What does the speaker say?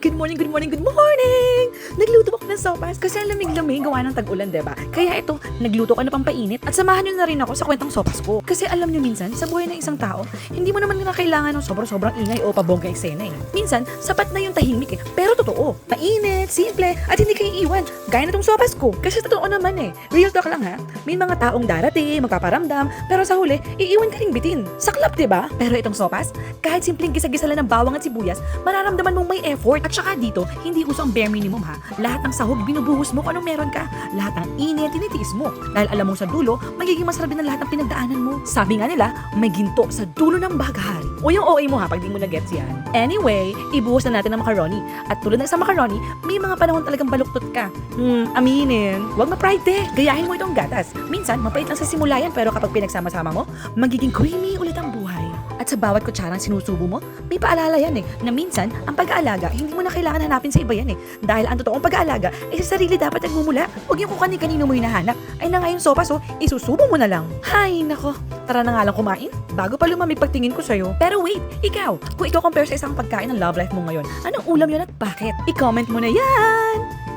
Good morning, good morning, good morning! Nagluto sopas kasi ang lamig-lamig gawa ng tag-ulan, 'di ba? Kaya ito, nagluto ko na pampainit at samahan niyo na rin ako sa kwentang sopas ko. Kasi alam niyo minsan, sa buhay ng isang tao, hindi mo naman na kailangan ng sobrang-sobrang ingay o pabongga eksena eh. Minsan, sapat na yung tahimik eh. Pero totoo, mainit, simple, at hindi kayo iiwan. Gaya na tong sopas ko. Kasi totoo naman eh. Real talk lang ha. May mga taong darating, magpaparamdam, pero sa huli, iiwan ka ring bitin. Saklap, 'di ba? Pero itong sopas, kahit simpleng gisa-gisa lang ng bawang at sibuyas, mararamdaman mong may effort. At saka dito, hindi uso bare minimum ha. Lahat ng sahog binubuhos mo kung anong meron ka. Lahat ng init, tinitiis mo. Dahil alam mo sa dulo, magiging masarap din ang lahat ng pinagdaanan mo. Sabi nga nila, may ginto sa dulo ng bagahari. O yung OA mo ha, pag di mo na-gets yan. Anyway, ibuhos na natin ang macaroni. At tulad ng sa macaroni, may mga panahon talagang baluktot ka. Hmm, aminin. Huwag ma-pride eh. Gayahin mo itong gatas. Minsan, mapait lang sa simula yan, pero kapag pinagsama-sama mo, magiging creamy ulit ang buhay. At sa bawat kutsarang sinusubo mo, may paalala yan eh, na minsan, ang pag-aalaga, hindi mo na kailangan hanapin sa iba yan eh. Dahil ang totoong pag-aalaga, ay sa sarili dapat nagmumula. Huwag yung kung kani-kanino mo hinahanap. Ay na ngayon sopas oh, isusubo mo na lang. Hay, nako. Tara na nga lang kumain. Bago pa lumamig pagtingin ko sa'yo. Pero wait, ikaw, kung ikaw compare sa isang pagkain ng love life mo ngayon, anong ulam yun at bakit? I-comment mo na yan!